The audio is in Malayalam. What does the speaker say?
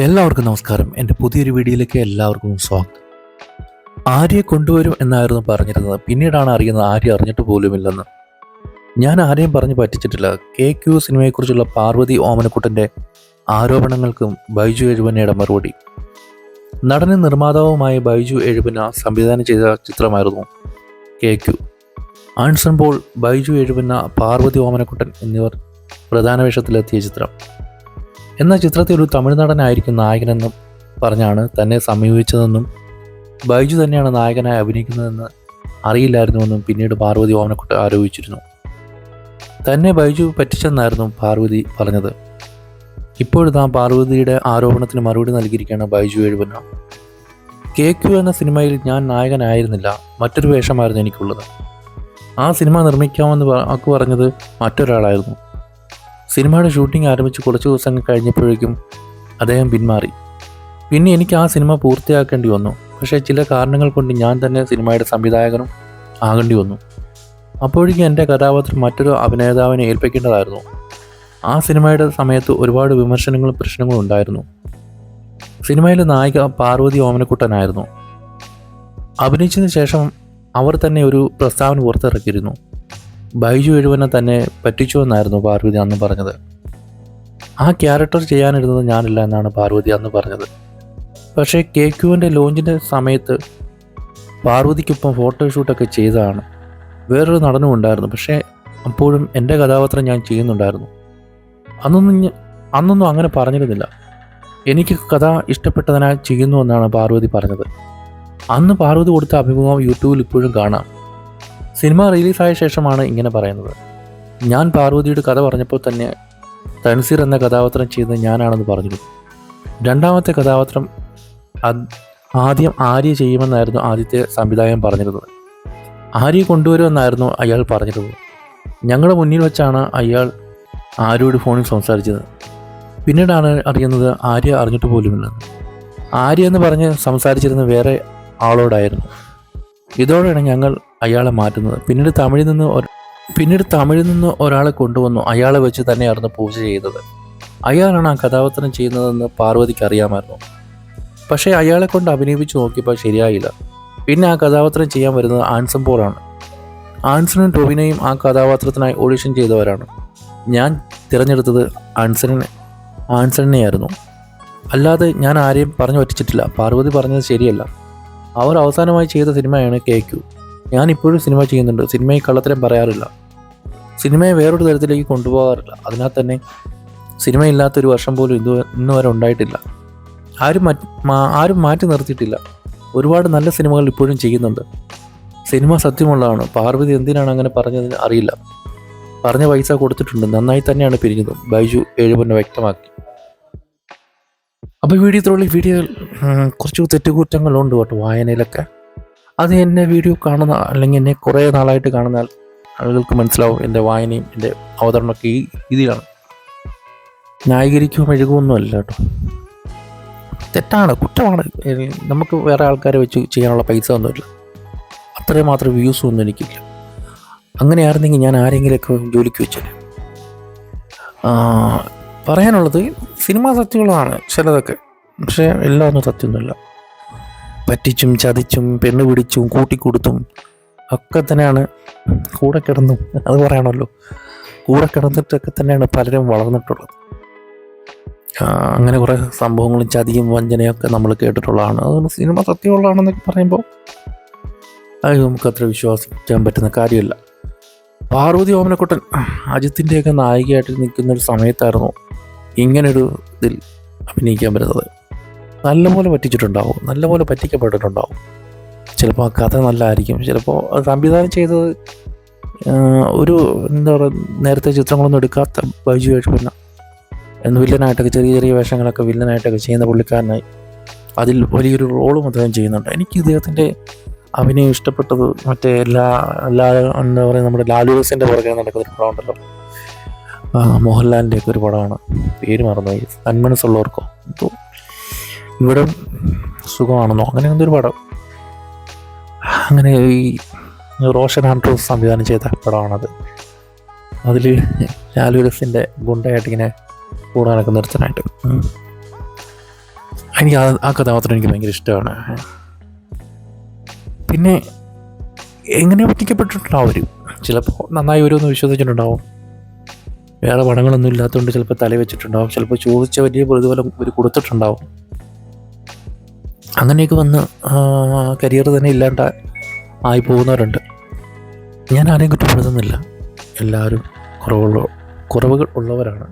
എല്ലാവർക്കും നമസ്കാരം. എന്റെ പുതിയൊരു വീഡിയോയിലേക്ക് എല്ലാവർക്കും സ്വാഗതം. ആര്യെ കൊണ്ടുവരും എന്നായിരുന്നു പറഞ്ഞിരുന്നത്. പിന്നീടാണ് അറിയുന്നത് ആര്യ അറിഞ്ഞിട്ട് പോലുമില്ലെന്ന്. ഞാൻ ആരെയും പറഞ്ഞു പറ്റിച്ചിട്ടില്ല. കെ ക്യു സിനിമയെക്കുറിച്ചുള്ള പാർവതി ഓമനക്കുട്ടന്റെ ആരോപണങ്ങൾക്കും ബൈജു എഴുപനയുടെ മറുപടി. നടനും നിർമ്മാതാവുമായ ബൈജു എഴുപന സംവിധാനം ചെയ്ത ചിത്രമായിരുന്നു കെ ക്യു ആൺസൺ പോൾ ബൈജു എഴുപന പാർവതി ഓമനക്കുട്ടൻ എന്നിവർ പ്രധാന വേഷത്തിലെത്തിയ ചിത്രം. എന്നാൽ ചിത്രത്തിൽ ഒരു തമിഴ് നടനായിരിക്കും നായകനെന്നും പറഞ്ഞാണ് തന്നെ സമീപിച്ചതെന്നും ബൈജു തന്നെയാണ് നായകനായി അഭിനയിക്കുന്നതെന്ന് അറിയില്ലായിരുന്നുവെന്നും പിന്നീട് പാർവതി ഓമനക്കുട്ട ആരോപിച്ചിരുന്നു. തന്നെ ബൈജു പറ്റിച്ചെന്നായിരുന്നു പാർവതി പറഞ്ഞത്. ഇപ്പോഴിതാ പാർവതിയുടെ ആരോപണത്തിന് മറുപടി നൽകിയിരിക്കുകയാണ് ബൈജു എഴുപന്ന. കെ ക്യു എന്ന സിനിമയിൽ ഞാൻ നായകനായിരുന്നില്ല. മറ്റൊരു വേഷമായിരുന്നു എനിക്കുള്ളത്. ആ സിനിമ നിർമ്മിക്കാമെന്ന് അക്കു പറഞ്ഞത് മറ്റൊരാളായിരുന്നു. സിനിമയുടെ ഷൂട്ടിംഗ് ആരംഭിച്ച് കുറച്ച് ദിവസങ്ങൾ കഴിഞ്ഞപ്പോഴേക്കും അദ്ദേഹം പിന്മാറി. പിന്നെ എനിക്ക് ആ സിനിമ പൂർത്തിയാക്കേണ്ടി വന്നു. പക്ഷേ ചില കാരണങ്ങൾ കൊണ്ട് ഞാൻ തന്നെ സിനിമയുടെ സംവിധായകനും ആകേണ്ടി വന്നു. അപ്പോഴേക്കും എന്റെ കഥാപാത്രം മറ്റൊരു അഭിനേതാവിനെ ഏൽപ്പിക്കേണ്ടതായിരുന്നു. ആ സിനിമയുടെ സമയത്ത് ഒരുപാട് വിമർശനങ്ങളും പ്രശ്നങ്ങളും ഉണ്ടായിരുന്നു. സിനിമയിലെ നായിക പാർവതി ഓമനക്കുട്ടനായിരുന്നു. അഭിനയിച്ചതിന് ശേഷം അവർ തന്നെ ഒരു പ്രസ്താവന പുറത്തിറക്കിയിരുന്നു. ബൈജു എഴുവനെ തന്നെ പറ്റിച്ചു എന്നായിരുന്നു പാർവതി അന്ന് പറഞ്ഞത്. ആ ക്യാരക്ടർ ചെയ്യാനിരുന്നത് ഞാനില്ല എന്നാണ് പാർവതി അന്ന് പറഞ്ഞത്. പക്ഷേ കെ ക്യുവിന്റെ ലോഞ്ചിന്റെ സമയത്ത് പാർവതിക്കൊപ്പം ഫോട്ടോഷൂട്ടൊക്കെ ചെയ്തതാണ്. വേറൊരു നടനും ഉണ്ടായിരുന്നു. പക്ഷേ അപ്പോഴും എന്റെ കഥാപാത്രം ഞാൻ ചെയ്യുന്നുണ്ടായിരുന്നു. അന്നൊന്നും അന്നൊന്നും അങ്ങനെ പറഞ്ഞിരുന്നില്ല. എനിക്ക് കഥ ഇഷ്ടപ്പെട്ടതിനാൽ ചെയ്യുന്നു എന്നാണ് പാർവതി പറഞ്ഞത്. അന്ന് പാർവതി കൊടുത്ത അഭിമുഖം യൂട്യൂബിൽ ഇപ്പോഴും കാണാം. സിനിമ റിലീസായ ശേഷമാണ് ഇങ്ങനെ പറയുന്നത്. ഞാൻ പാർവതിയുടെ കഥ പറഞ്ഞപ്പോൾ തന്നെ തൻസീർ എന്ന കഥാപാത്രം ചെയ്തത് ഞാനാണെന്ന് പറഞ്ഞിരുന്നു. രണ്ടാമത്തെ കഥാപാത്രം ആദ്യം ആര്യ ചെയ്യുമെന്നായിരുന്നു ആദ്യത്തെ സംവിധായകൻ പറഞ്ഞിരുന്നത്. ആര്യ കൊണ്ടുവരുമെന്നായിരുന്നു അയാൾ പറഞ്ഞിരുന്നത്. ഞങ്ങളുടെ മുന്നിൽ വെച്ചാണ് അയാൾ ആര്യയോട് ഫോണിൽ സംസാരിച്ചത്. പിന്നീടാണ് അറിയുന്നത് ആര്യ അറിഞ്ഞിട്ട് പോലുമില്ലെന്ന്. ആര്യ എന്ന് പറഞ്ഞ് സംസാരിച്ചിരുന്ന വേറെ ആളോടായിരുന്നു. ഇതോടെയാണ് ഞങ്ങൾ അയാളെ മാറ്റുന്നത്. പിന്നീട് തമിഴിൽ നിന്ന് പിന്നീട് തമിഴിൽ നിന്ന് ഒരാളെ കൊണ്ടുവന്നു അയാളെ വെച്ച് തന്നെയായിരുന്നു പൂജ ചെയ്തത്. അയാളാണ് ആ കഥാപാത്രം ചെയ്യുന്നതെന്ന് പാർവതിക്ക് അറിയാമായിരുന്നു. പക്ഷേ അയാളെ കൊണ്ട് അഭിനയിപ്പിച്ച് നോക്കിയപ്പോൾ ശരിയായില്ല. പിന്നെ ആ കഥാപാത്രം ചെയ്യാൻ വരുന്നത് ആൻസൺ പോളാണ്. ആൻസണും ടൊവിനയും ആ കഥാപാത്രത്തിനായി ഓഡിഷൻ ചെയ്തവരാണ്. ഞാൻ തിരഞ്ഞെടുത്തത് ആൻസണിനെ ആൻസണിനെയായിരുന്നു. അല്ലാതെ ഞാൻ ആരെയും പറഞ്ഞു പറ്റിച്ചിട്ടില്ല. പാർവതി പറഞ്ഞത് ശരിയല്ല. അവർ അവസാനമായി ചെയ്ത സിനിമയാണ് കെ ക്യു. ഞാൻ ഇപ്പോഴും സിനിമ ചെയ്യുന്നുണ്ട്. സിനിമയിൽ കള്ളത്തരം പറയാറില്ല. സിനിമയെ വേറൊരു തരത്തിലേക്ക് കൊണ്ടുപോകാറില്ല. അതിനാൽ തന്നെ സിനിമയില്ലാത്തൊരു വർഷം പോലും ഇത് ഇന്ന് വരെ ഉണ്ടായിട്ടില്ല. ആരും ആരും മാറ്റി നിർത്തിയിട്ടില്ല. ഒരുപാട് നല്ല സിനിമകൾ ഇപ്പോഴും ചെയ്യുന്നുണ്ട്. സിനിമ സത്യമുള്ളതാണ്? പാർവതി എന്തിനാണ് അങ്ങനെ പറഞ്ഞതെന്ന് അറിയില്ല. പറഞ്ഞ പൈസ കൊടുത്തിട്ടുണ്ട്. നന്നായി തന്നെയാണ് പിരിഞ്ഞതും. ബൈജു ഏഴുപൊന്നെ വ്യക്തമാക്കി. അപ്പോൾ വീഡിയോ ഇത്രയുള്ള വീഡിയോ കുറച്ച് തെറ്റുകുറ്റങ്ങളുണ്ട് കേട്ടോ വായനയിലൊക്കെ. അത് എന്നെ വീഡിയോ കാണുന്ന അല്ലെങ്കിൽ എന്നെ കുറേ നാളായിട്ട് കാണുന്ന ആളുകൾക്ക് മനസ്സിലാവും എന്റെ വായനയും എന്റെ അവതരണമൊക്കെ ഈ രീതിയിലാണ്. ന്യായീകരിക്കുകയും എഴുകുമൊന്നും അല്ല കേട്ടോ. തെറ്റാണ് കുറ്റമാണ്. നമുക്ക് വേറെ ആൾക്കാരെ വെച്ച് ചെയ്യാനുള്ള പൈസ ഒന്നുമില്ല. അത്രയും മാത്രം വ്യൂസ് ഒന്നും എനിക്കില്ല. അങ്ങനെയായിരുന്നെങ്കിൽ ഞാൻ ആരെങ്കിലുമൊക്കെ ജോലിക്ക് വെച്ചത് പറയാനുള്ളത് സിനിമാ സത്യങ്ങളാണ് ചിലതൊക്കെ. പക്ഷേ എല്ലാം ഒന്നും സത്യമൊന്നുമില്ല പറ്റിച്ചും ചതിച്ചും പെണ്ണ് പിടിച്ചും കൂട്ടിക്കൊടുത്തും ഒക്കെ തന്നെയാണ് കൂടെ കിടന്നും. അത് പറയണമല്ലോ കൂടെ കിടന്നിട്ടൊക്കെ തന്നെയാണ് പലരും വളർന്നിട്ടുള്ളത്. അങ്ങനെ കുറേ സംഭവങ്ങളും ചതിയും വഞ്ചനയൊക്കെ നമ്മൾ കേട്ടിട്ടുള്ളതാണ്. അതുകൊണ്ട് സിനിമ സത്യമുള്ളതാണെന്നൊക്കെ പറയുമ്പോൾ അത് നമുക്ക് അത്ര വിശ്വസിക്കാൻ പറ്റുന്ന കാര്യമല്ല. പാർവതി ഓമനക്കുട്ടൻ അജിത്തിന്റെയൊക്കെ നായികയായിട്ട് നിൽക്കുന്ന ഒരു സമയത്തായിരുന്നു ഇങ്ങനൊരു ഇതിൽ അഭിനയിക്കാൻ പറ്റുന്നത്. നല്ലപോലെ പറ്റിച്ചിട്ടുണ്ടാവും. നല്ലപോലെ പറ്റിക്കപ്പെട്ടിട്ടുണ്ടാവും. ചിലപ്പോൾ ആ കഥ നല്ലതായിരിക്കും ചിലപ്പോൾ സംവിധാനം ചെയ്തത് ഒരു എന്താ പറയുക നേരത്തെ ചിത്രങ്ങളൊന്നും എടുക്കാത്ത ബൈജു പിന്നെ എന്ന് വില്ലനായിട്ടൊക്കെ ചെറിയ ചെറിയ വേഷങ്ങളൊക്കെ വില്ലനായിട്ടൊക്കെ ചെയ്യുന്ന പുള്ളിക്കാരനായി അതിൽ വലിയൊരു റോളും അദ്ദേഹം ചെയ്യുന്നുണ്ട്. എനിക്ക് ഇദ്ദേഹത്തിന്റെ അഭിനയം ഇഷ്ടപ്പെട്ടത് മറ്റേ എല്ലാ എല്ലാ എന്താ പറയുക നമ്മുടെ ലാലൂസിന്റെ പുറകെ നടക്കുന്ന ഒരു പടമുണ്ടല്ലോ. മോഹൻലാലിന്റെയൊക്കെ ഒരു പടമാണ്. പേര് മറന്നുപോയി. തന്മനസ്സുള്ളവർക്കോ എന്തോ ഇവിടെ സുഖമാണെന്നോ? അങ്ങനെ എന്തൊരു പടം. അങ്ങനെ ഈ റോഷൻ ആൻഡ്രൂസ് സംവിധാനം ചെയ്ത പടമാണത്. അതിൽ ലാലുരസിന്റെ ഗുണ്ടയായിട്ട് ഇങ്ങനെ കൂടെ ഉം. എനിക്ക് ആ കഥാപാത്രം എനിക്ക് ഭയങ്കര ഇഷ്ടമാണ്. പിന്നെ എങ്ങനെ ഒറ്റിക്കപ്പെട്ടിട്ടുണ്ടാവും അവർ ചിലപ്പോൾ നന്നായി ഓരോന്ന് വിശ്വസിച്ചിട്ടുണ്ടാവും. വേറെ പടങ്ങളൊന്നും ഇല്ലാത്തതുകൊണ്ട് ചിലപ്പോൾ തല വെച്ചിട്ടുണ്ടാവും ചിലപ്പോൾ ചോദിച്ച വലിയ പ്രതിഫലം ഇവർ കൊടുത്തിട്ടുണ്ടാവും. അങ്ങനെയൊക്കെ വന്ന് കരിയർ തന്നെ ഇല്ലാണ്ട് ആയി പോകുന്നവരുണ്ട് ഞാൻ ആരെയും കുറ്റപ്പെടുത്തുന്നില്ല. എല്ലാവരും കുറവുള്ള കുറവുകൾ ഉള്ളവരാണ്.